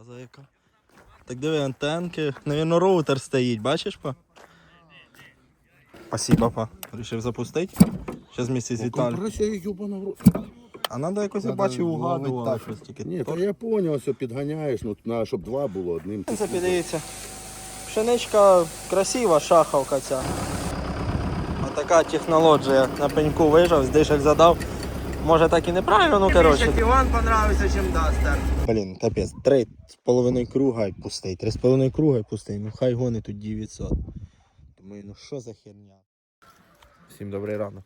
Зараза яка. Так диви антенки. Навірно, роутер стоїть, бачиш па? Спасибо, па. Рішив запустити. Зараз місці з Віталієм. Компресія юбана в рот. А треба якось я Надо бачив ловить угадували так. щось тільки. Ні, та я поняв, все підганяєш, ну на щоб два було одним. В принципі. Пшеничка красива, шаховка ця. Отака технологія. На пеньку вижав, з задав. Може так і неправильно, ну коротше. Іван понравився, чим Дастер. Блін, капець, три з половиною круга і пустий. Три з половиною круга і пустий. Ну хай гони тут 900. Думаю, ну що за херня? Всім добрий ранок.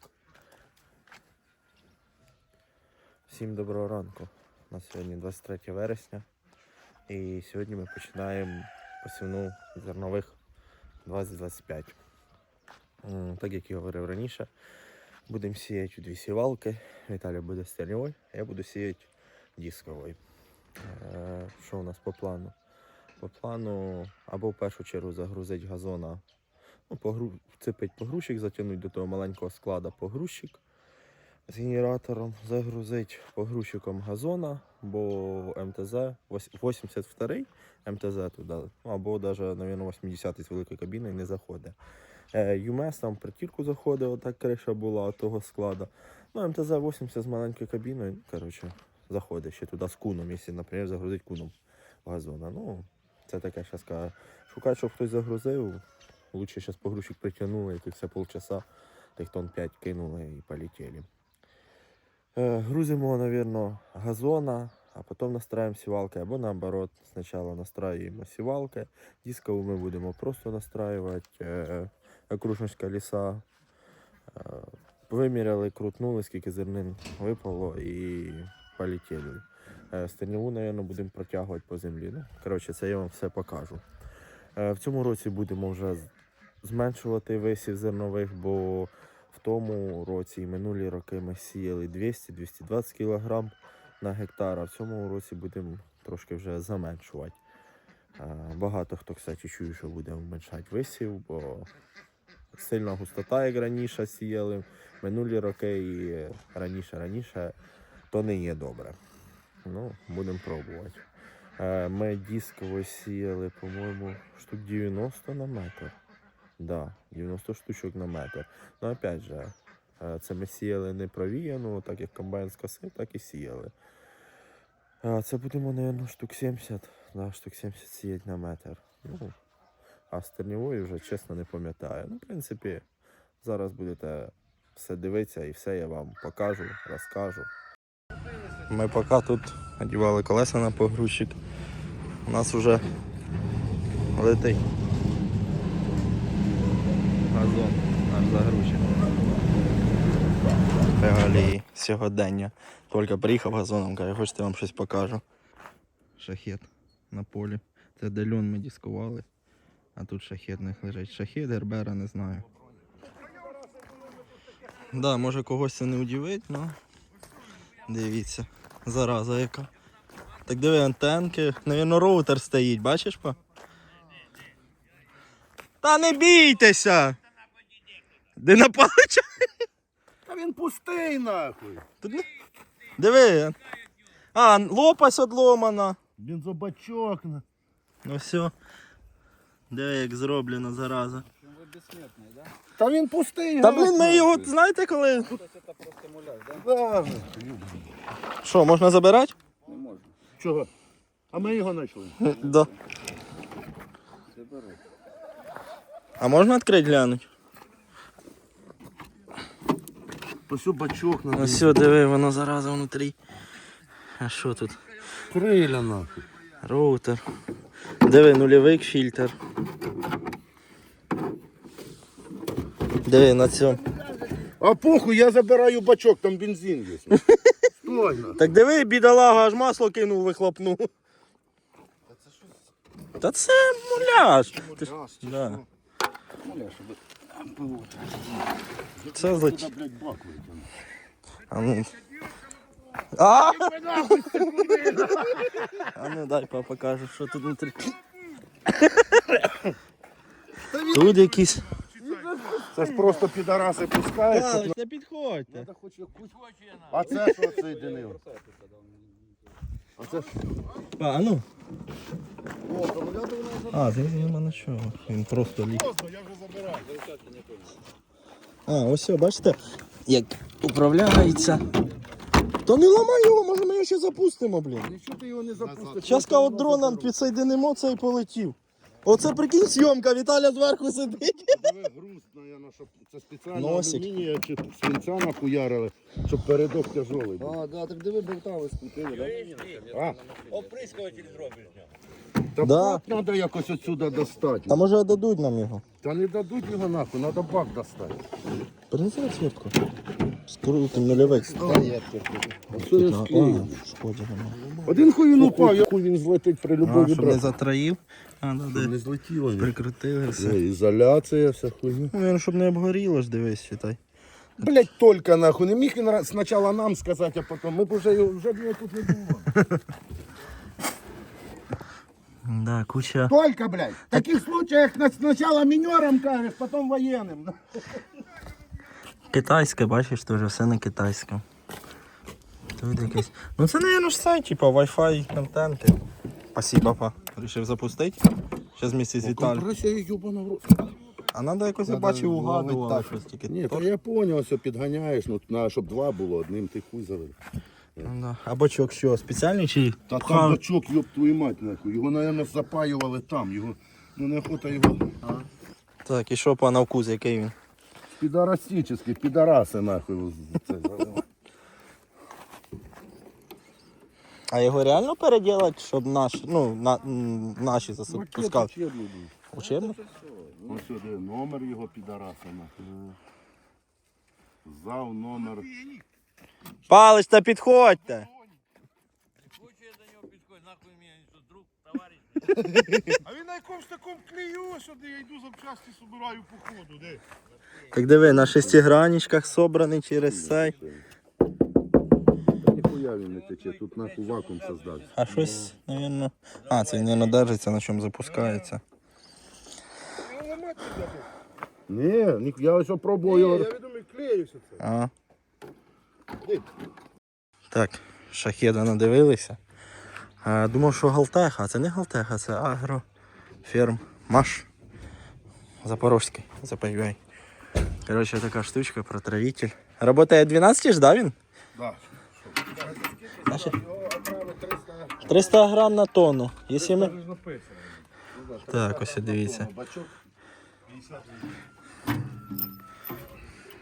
Всім доброго ранку. У нас сьогодні 23 вересня. І сьогодні ми починаємо посівну зернових 2025. Так як я говорив раніше, будемо сіяти дві сівалки. Віталій буде стерньовий, а я буду сіяти дисковий. Е, Що у нас по плану? По плану або в першу чергу загрузити газона ну, погру... вцепить погрузчик, затягнути до того маленького склада погрузчик з генератором, загрузить погрузчиком газона, бо МТЗ вось- 82 МТЗ туди, ну, або навіть, мабуть, 80-й з великої кабіни не заходить. Е, ЮМС там притірку заходить, отак криша була того складу. Ну, МТЗ 80 з маленькою кабіною, коротше, заходить ще туди з куном, якщо, наприклад, загрузить куном газона. Ну, це таке, зараз кажу. Шукати, щоб хтось загрузив, Лучше сейчас погрузчик притянули, якихось полчаса, тих тонн 5 кинули і полетели. Е, грузимо, наверное, газона, а потім настраиваем сівалки, або наоборот, спочатку настраиваем сівалки, дискову ми будемо просто настраивать, е, окружність колеса. Е, виміряли, крутнули, скільки зернин випало і полетіли. Стерніву, наверное, будемо протягувати по землі. Ну, коротше, це я вам все покажу. В цьому році будемо вже зменшувати висів зернових, бо в тому році і минулі роки ми сіяли 200-220 кг на гектар, а в цьому році будемо трошки вже заменшувати. Е, Багато хто, кстати, чує, що буде зменшати висів, бо сильна густота, як раніше сіяли, минулі роки і раніше, раніше, то не є добре. Ну, будемо пробувати. Е, Ми дисково сіяли, по-моєму, штук 90 на метр. Да, 90 штучок на метр. Ну, опять же, е, це ми сіяли не провіяну, так як комбайн скосив, так і сіяли. Е, Це будемо, мабуть, штук 70, да, штук 70 сіяти на метр. Ну, а стерньової вже чесно не пам'ятаю. Ну, в принципі, зараз будете все дивитися і все я вам покажу, розкажу. Ми поки тут одягали колеса на погрузчик. У нас вже летить газон наш загрузчик. Реалії сьогодення. Тільки приїхав газоном, каже, хочете я вам щось покажу. Шахет на полі. Це де льон ми дискували. А тут шахет них лежить. Шахет, гербера, не знаю. Да, може когось це не удивить, але дивіться. Зараза яка. Так диви антенки. Навірно, роутер стоїть, бачиш па? Та не бійтеся! Де на палича? Та він пустий нахуй. Тут не... Диви. А, лопасть одломана. Бензобачок. на- Ну все. Диви, як зроблено зараза. Та він пустий. Та блін, ми його, знаєте коли? Да. Що, можна забирати? Чого? А ми його знайшли. Да. А можна відкрити глянути? Ось бачок на все, диви, воно зараза внутрі. А що тут? криля нахуй. Роутер. Диви, нульовий фільтр. Диви на цьому. А похуй, я забираю бачок, там бензин є. Стой нахуй. Так диви, бідолага, аж масло кинув, вихлопнув. Та це муляж. Ти ж- Да. Це злоч... Та, блядь. А ну. А! а ну дай папа покажу, що тут внутрі. Тут якісь. Це ж просто підараси пускають. не підходьте. А це що це єдинив? А це ж А ну, О, акумулятор у нас А, він нема на чого. Він просто ліг. просто, я вже забираю. А, ось все, бачите, як управляється. То не ламай його, може ми його ще запустимо, блін. Якщо ти його не запустиш... Зараз от дроном підсоєдинимо це і полетів. Оце прикинь зйомка, Віталя зверху сидить. Груз, наверно, щоб це спеціально Носик. алюмінія чи свинця нахуярили, щоб передок тяжолий був. А, да, так диви болтали скрутили, да? А, Оприскуватель зробиш. Та Да. бак треба якось отсюда достати. А може дадуть нам його? Та не дадуть його нахуй, треба бак достати. Принеси отвертку. Скрутим нульовик. Да, я А я склею? шкоді. Один хуй він упав, яку він злетить при А, любові щоб не брати. затраїв. А, де Не злетіло. ні. прикрутили все. Ізоляція, вся хуйня. Ну, він, щоб не обгоріло ж, дивись, читай. Блять, тільки нахуй. Не міг він ра- спочатку нам сказати, а потім. Ми б вже його вже б його тут не було. Да, куча. Только, блядь. В таких случаях на- сначала минером кажешь, потом военным. Китайське, бачиш, теж все на китайському. Тут якесь. Ну це, мабуть, ж сайт, типа Wi-Fi контенти. Спасибо, па. Рішив запустити. Зараз місці з Віталієм. В рот. А треба якось я Надо бачив ловить угадували так. щось тільки. Ні, то- я поняв, все підганяєш, ну на, щоб два було, одним ти хуй завели. Ну, да. А бочок що, спеціальний чи? Та там бачок, ёб твою мать, нахуй. Його, наверное, запаювали там. Його, ну неохота його. Так, і що по на вкус, який він? Підарастический, підараси, нахуй. Це, А його реально переділати, щоб наш, ну, на, наші запускали? Учебний був. Учебно? Ось сюди номер його підараса, нахуй. Зав номер. Палич, та підходьте! Хоче я до нього підходь, нахуй мені тут друг, товариш. А він на якомусь такому клею сюди, я йду запчасті собираю по ходу, де? Так диви, на шестигранничках собраний через цей. Ніхуя він не тече, тут нахуй вакуум создався. А щось, напевно. А, це, мабуть, держиться, на чому запускається. Ні, ні, я ось його. думаю, клеюся це. А. Так, шахеда надивилися. Думав, що Галтеха, а це не Галтеха, це агроферм Маш. Запорозький, запаюй. Коротше, така штучка, протравитель. Работає 12 ж, да, він? Да. 300 грам на тонну. Якщо ми... Так, ось дивіться.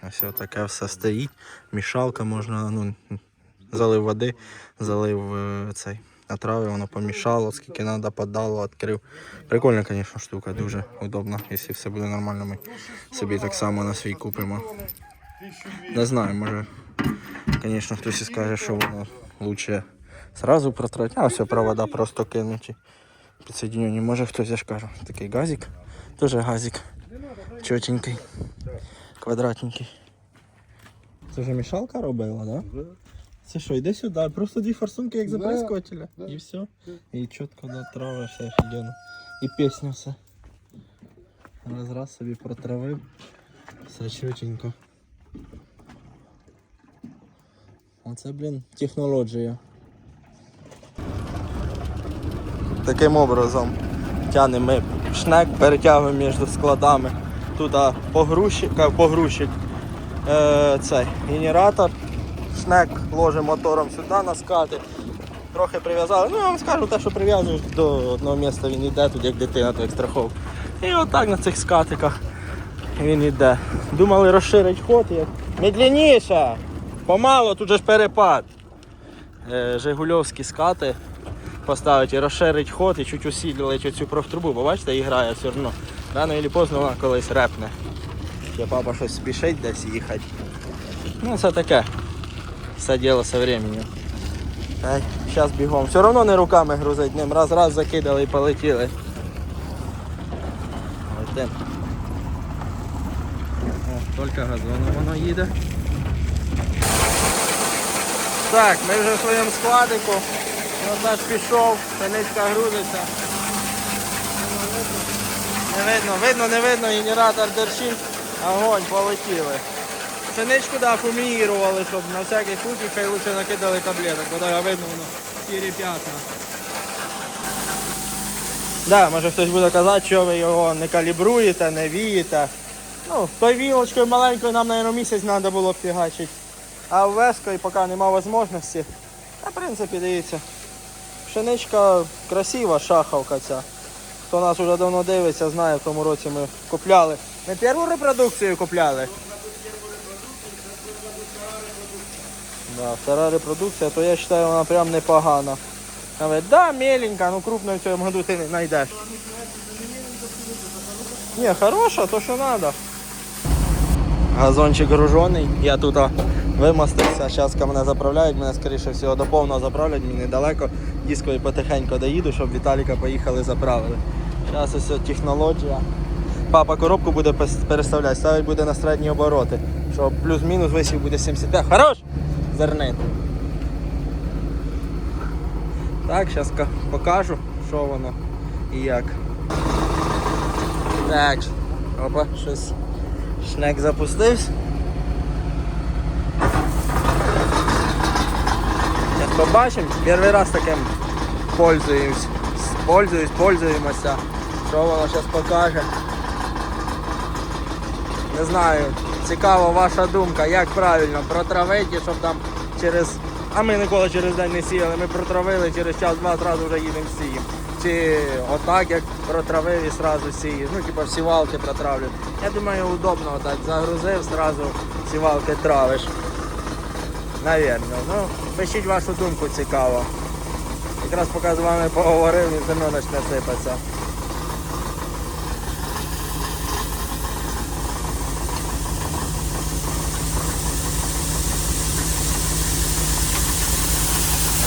Ось таке все стоїть. Мішалка можна, ну, залив води, залив е, цей отрави, воно помішало, скільки треба, подало, відкрив. Прикольна, звісно, штука, дуже удобна. Якщо все буде нормально, ми собі так само на свій купимо. Не знаю, може, звісно, хтось і скаже, що воно краще зразу протрати, а все, провода просто кинуті. Підсоединені. Може хтось я ж кажу. Такий газик. Теж газик. Чотенький. Квадратненький. Це вже мішалка робила, так? Да? Це що, йди сюди, просто дві форсунки як заприскувателя. І все. І чітко до трави, все офігенно. І пісня все. Раз раз собі протравив. Все чотенько. Оце, блін, технологія. Таким образом тянемо ми шнек, перетягуємо між складами. Тут погрузчик, ка- погрузчик е, цей генератор. Шнек ложимо мотором сюди на скати. Трохи прив'язали. Ну я вам скажу те, що прив'язуєш до одного місця він йде, тут як дитина, то як страховка. І отак на цих скатиках він йде. Думали розширить ход як. Медленніше! Помало, тут же ж перепад. Е, Жигульовські скати поставити і розширить ход і чуть усилити цю профтрубу, бо бачите, і грає все одно. Рано чи поздно вона колись репне. Ще папа щось спішить десь їхати. Ну це таке. Все діло со временем. Зараз бігом. Все одно не руками грузить ним. Раз-раз закидали і полетіли. Летим. О, тільки газоном воно їде. Так, ми вже в своєму складику. Назад пішов, пшеничка грузиться. Не видно, видно, не видно, генератор дерчить, огонь, полетіли. Пшеничку да, фумігірували, щоб на всякий случай хай лучше накидали таблеток, бо так видно воно сірі п'ятна. Да, може хтось буде казати, що ви його не калібруєте, не вієте. Ну, той вілочкою маленькою нам, мабуть, місяць треба було фігачити. А вескою поки нема можливості. Та, в принципі, дивіться. Пшеничка красива, шаховка ця. Хто нас вже давно дивиться, знає, в тому році ми купляли. Не першу репродукцію купляли. Да, втора репродукція, то я вважаю, вона прям непогана. Навіть, да, меленька, ну крупную в цьому году ти не знайдеш. Не, хороша, то що треба. Газончик гружений, я тут а, вимостився, зараз мене заправляють, мене скоріше всього до повного заправлять, мені недалеко, дискові потихеньку доїду, щоб Віталіка поїхали заправили. Зараз ось технологія. Папа коробку буде переставляти, ставить буде на середні обороти, щоб плюс-мінус висів буде 75. Хорош! Зернин. Так, зараз покажу, що воно і як. Так, опа, щось. Шнек запустився. Побачимо. Перший раз таким пользуюсь. Пользуюсь, пользуємося. Що воно зараз покаже. Не знаю. Цікава ваша думка, як правильно протравити, щоб там через. А ми ніколи через день не сіяли, ми протравили, через час-два зразу вже їдемо сіємо. Чи отак, як протравив і зразу сієш. Ну, типа в сівалки протравлю. Я думаю, удобно отак. Загрузив, зразу сівалки травиш. Навірно. Ну, пишіть вашу думку цікаво. Якраз поки з вами поговорив, і зерно почне сипатися.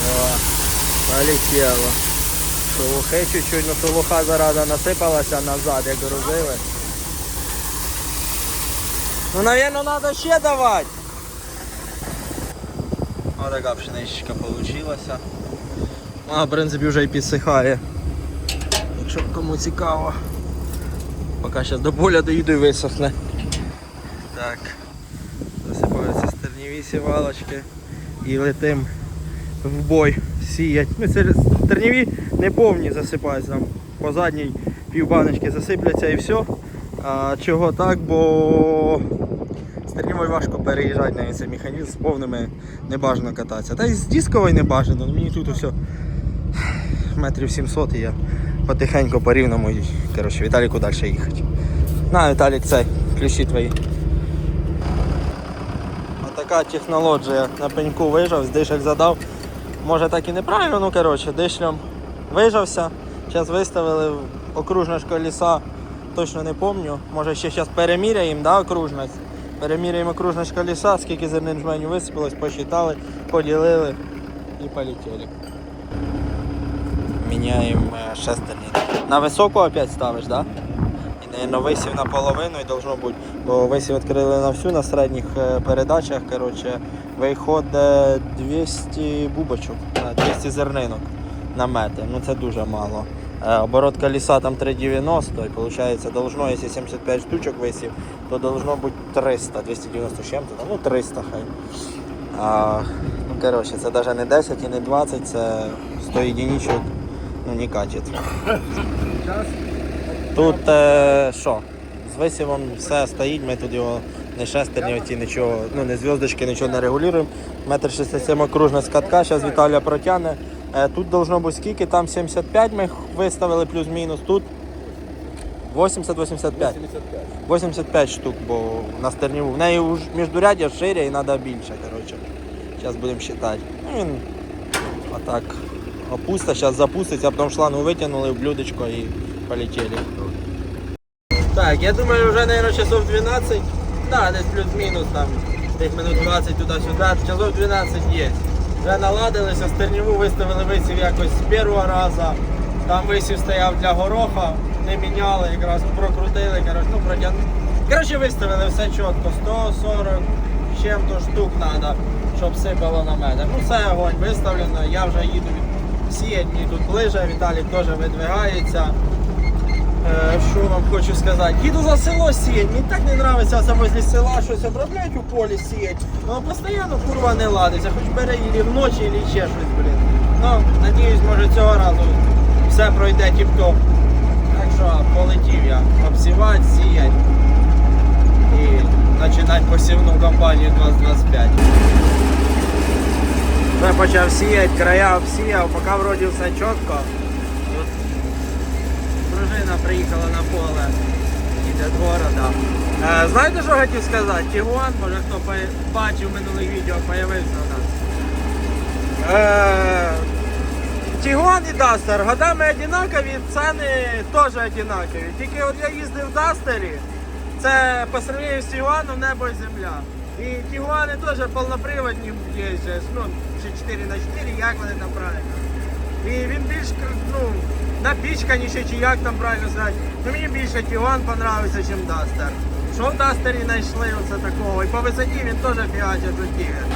О, полетело. Шелухи чуть-чуть, ну шелуха зараза насипалася назад, як грузили. Ну, наверное, надо ще давати. Ось така пшеничка получилася. Вона, в принципі, вже і підсихає. Якщо кому цікаво. Поки зараз до поля доїду і висохне. Так. Засипаються стерніві сівалочки і летим в бой сіять. Ну, це стерніві не повні засипаються там по задній півбаночки засипляться і все. А, чого так, бо стернівою важко переїжджати на цей механізм з повними не бажано кататися. Та й з дисковою не бажано, ну, мені тут все метрів 700 і я потихеньку по рівному коротше, Віталіку далі їхати. На, Віталік, цей, ключі твої. Отака технологія на пеньку вижав, з дишель задав. Може так і неправильно, ну коротше, дишлем вижався. Зараз виставили в окружність колеса, точно не пам'ятаю. Може ще зараз переміряємо, да, окружність. Переміряємо окружність колеса, скільки зернин жменю висипалось, посчитали, поділили і полетіли. Міняємо е, шестерні. На високу опять ставиш, да? І, висів наполовину і должно бути. Бо висів відкрили на всю, на середніх е, передачах, коротше, виходить 200 бубочок, е, 200 зернинок на метр. Ну це дуже мало. Е, Оборот колеса там 3,90 і виходить, должно, якщо 75 штучок висів, то должно бути 300, 290 з чим-то, ну 300 хай. А, ну, коротше, це навіть не 10 і не 20, це 100 единичок, ну не катить. Тут е, що? З висівом все стоїть, ми тут його не шестерні, оті нічого, ну не зв'язочки, нічого не регулюємо. Метр 67 окружна скатка, зараз Віталія протягне. Е, тут должно бути скільки, там 75 ми виставили плюс-мінус, тут 80-85. 85 штук, бо на стерніву. В неї уж міждурядя шире і треба більше. коротше. Зараз будемо вважати. Ну, він отак опустить, зараз запуститься, а потім шлангу витягнули в блюдечко і полетіли. Так, я думаю, вже, мабуть, часов 12. Да, десь плюс-мінус там, десь минут 20 туди-сюди, часов 12 є. Вже наладилися, стерніву виставили висів якось з першого разу. Там висів стояв для гороха, не міняли, якраз прокрутили, коротше, ну протягнули. Коротше, виставили все чітко, 140 чим-то штук треба, щоб сипало на мене. Ну все, огонь виставлено, я вже їду від сіять, мені тут ближе, Віталій теж видвигається. Е, Що вам хочу сказати? Їду за село сіять, мені так не подобається це возле села щось обробляють у полі сіять. Ну постійно курва не ладиться, хоч бере ілі вночі, ілі ще щось, блін. Ну, надіюсь, може цього разу все пройде тіп-топ. Так що, полетів я обсівати, сіяти і починати посівну кампанію 2025. Я почав сіяти, края обсіяв, поки вроді все чітко. Дружина приїхала на поле з города. Е, знаєте, що хотів сказати? Тігуан, може хто бачив минулих відео, появився у нас. Е, Тігуан і Дастер годами одинакові, ціни теж одинакові. Тільки от я їздив в Дастері, це по сравнению з Тігуаном небо і земля. І Тігуани теж повноприводні їздять, ну, чи 4 на 4 як вони там правильно. І він більш ну, напічканіший, чи як там правильно сказати. Ну мені більше Тіван понравився, ніж Дастер. Що в Дастері знайшли оце такого? І по висоті він теж фігачить до Тігер.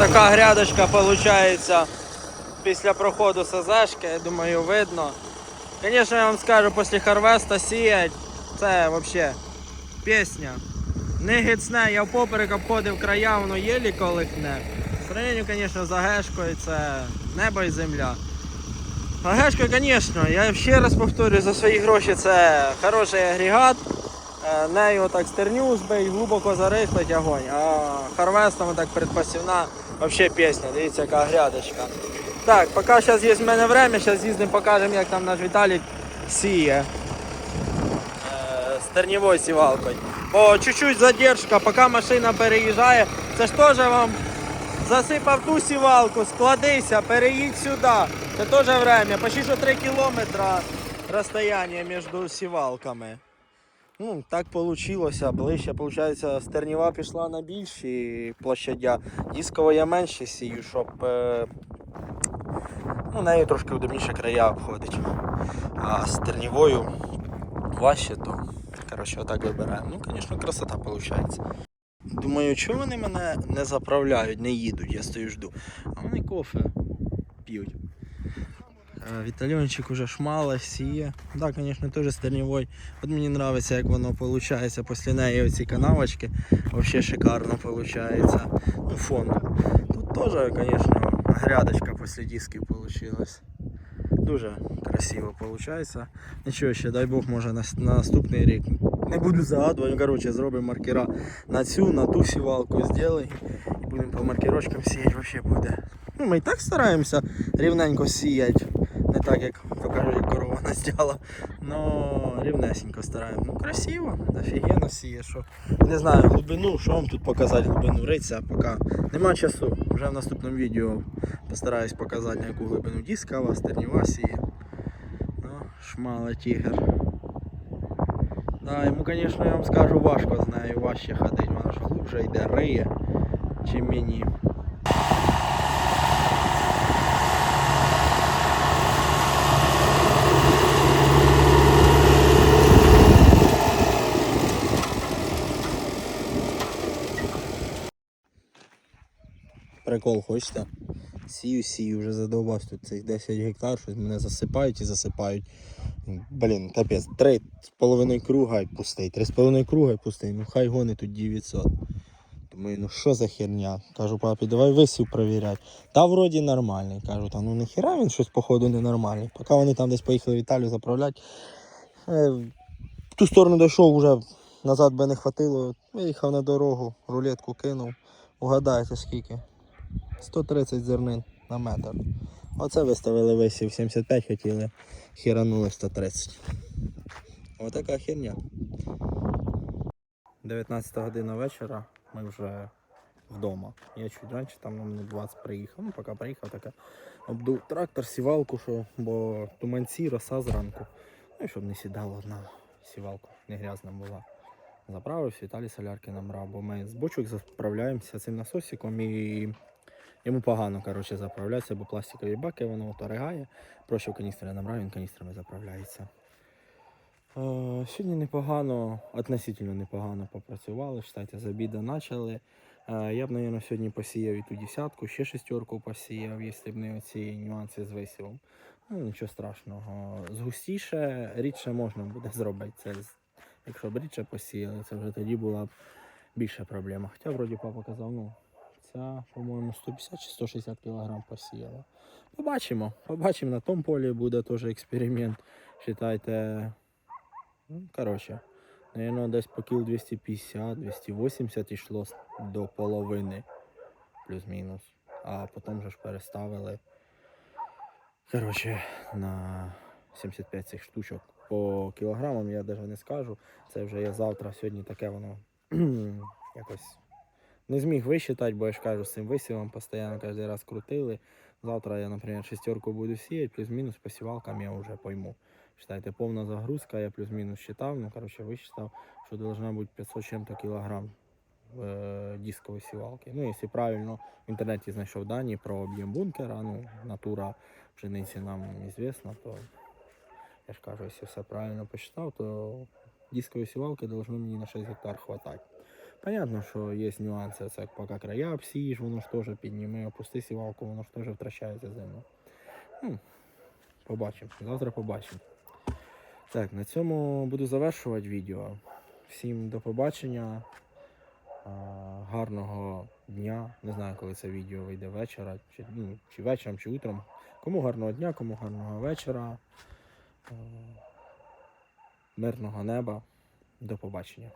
Така грядочка виходить після проходу СЗшки, я думаю, видно. Звісно, я вам скажу, після Харвеста сіять, це взагалі пісня. Не гицне, я впоперек обходив края, воно єлі колихне. В сравнению, звісно, з Агешкою це небо і земля. Агешка, звісно, я ще раз повторюю, за свої гроші це хороший агрегат. Е, Нею так стерню збить, глибоко зарихлить огонь. А Харвестом так предпосівна взагалі пісня. Дивіться, яка грядочка. Так, поки зараз є в мене время, зараз їздимо, покажемо, як там наш Віталій сіє. Е, Стернівою сівалкою. Бо чуть-чуть задержка, поки машина переїжджає. Це ж теж вам засипав ту сівалку, складися, переїдь сюди. Це теж время. Почти що 3 кілометра розстояння між сівалками. Ну, так получилося. Ближче, виходить, стерніва пішла на більші площадя. Дисково я менше сію, щоб е, ну, нею трошки удобніше края обходить. А з стернівою важче, то коротше, отак вибираємо. Ну, звісно, красота виходить. Думаю, чого вони мене не заправляють, не їдуть, я стою жду. А вони кофе п'ють. Вітальончик уже шмала, сіє. Да, звісно, теж стернівой. От мені подобається, як воно виходить після неї оці канавочки. Взагалі шикарно виходить. Ну, фон. Тут теж, звісно, грядочка після дисків вийшла. Дуже красиво виходить. Нічого ще, дай Бог, може на, на наступний рік. Не буду загадувати, ну, коротше, зробимо маркера на цю, на ту сівалку зробимо. І будемо по маркерочкам сіяти, взагалі буде. Ну, ми і так стараємося рівненько сіяти. Не так, як покажу, як корова настяла. Но рівнесенько стараємо. Ну красиво, офігенно сіє, що. Не знаю, глибину, що вам тут показати, глибину риця, поки нема часу. Вже в наступному відео постараюсь показати, яку глибину дискова, стерніва сіє. Ну, шмала тігр. Да, йому, звісно, я вам скажу, важко з нею, важче ходити, вона ж глубже йде, риє, чим мені. Прикол хочете? Сію, сію, вже задовбався тут цих 10 гектар, щось мене засипають і засипають. Блін, капець, три з половиною круга і пустий, три з половиною круга і пустий. Ну хай гони тут 900. Думаю, ну що за херня? Кажу, папі, давай висів провіряти. Та вроді нормальний. Кажу, та ну ніхера він щось походу ненормальний. Поки вони там десь поїхали в Італію заправляти. Е, в ту сторону дійшов, вже назад би не хватило. Виїхав на дорогу, рулетку кинув. Угадайте скільки? 130 зернин на метр. Оце виставили висів 75 хотіли, хіранули 130. Отака херня. 19 година вечора, ми вже вдома. Я чуть раніше, там на минут 20 приїхав. Ну, поки приїхав, таке обдув трактор, сівалку, що, бо туманці, роса зранку. Ну і щоб не сідала одна сівалка, не грязна була. Заправився, Віталій солярки набрав, бо ми з бочок заправляємося цим насосиком і йому погано коротше, заправлятися, бо пластикові баки воно ригає. Проще каністри набрав, він каністрами заправляється. Е, сьогодні непогано, относительно непогано попрацювали. Штаті, з обіду почали. Е, Я б, мабуть, сьогодні посіяв і ту десятку, ще шестерку посіяв, якщо б не оці нюанси з висівом. Ну, нічого страшного. Згустіше, рідше можна буде зробити це. Якщо б рідше посіяли, це вже тоді була б більша проблема. Хоча вроді папа казав, ну, ця, по-моєму, 150 чи 160 кг посіяла. Побачимо. Побачимо, на тому полі буде теж експеримент. Считайте. Ну, коротше, наверное, десь по кіл 250-280 йшло до половини, плюс-мінус. А потім же ж переставили. Коротше, на 75 цих штучок. По кілограмам я навіть не скажу. Це вже я завтра, сьогодні таке воно якось не зміг висчитати, бо я ж кажу, з цим висівом постійно кожен раз крутили. Завтра я, наприклад, шестерку буду сіяти, плюс-мінус по сівалкам я вже пойму. Считайте, повна загрузка, я плюс-мінус считав, ну, коротше, висчитав, що должна бути 500 чим-то кілограм е, дискової сівалки. Ну, якщо правильно в інтернеті знайшов дані про об'єм бункера, ну, натура пшениці нам известна, то я ж кажу, якщо все правильно посчитав, то дискової сівалки должно мені на 6 гектар хватати. Понятно, що є нюанси, це поки края обсієш, воно ж теж підніме, опусти сівалку, воно ж теж втрачається зиму. Ну, побачимо. Завтра побачимо. Так, на цьому буду завершувати відео. Всім до побачення. Гарного дня. Не знаю, коли це відео вийде вечора, чи, ну, чи вечором, чи утром. Кому гарного дня, кому гарного вечора. Мирного неба. До побачення.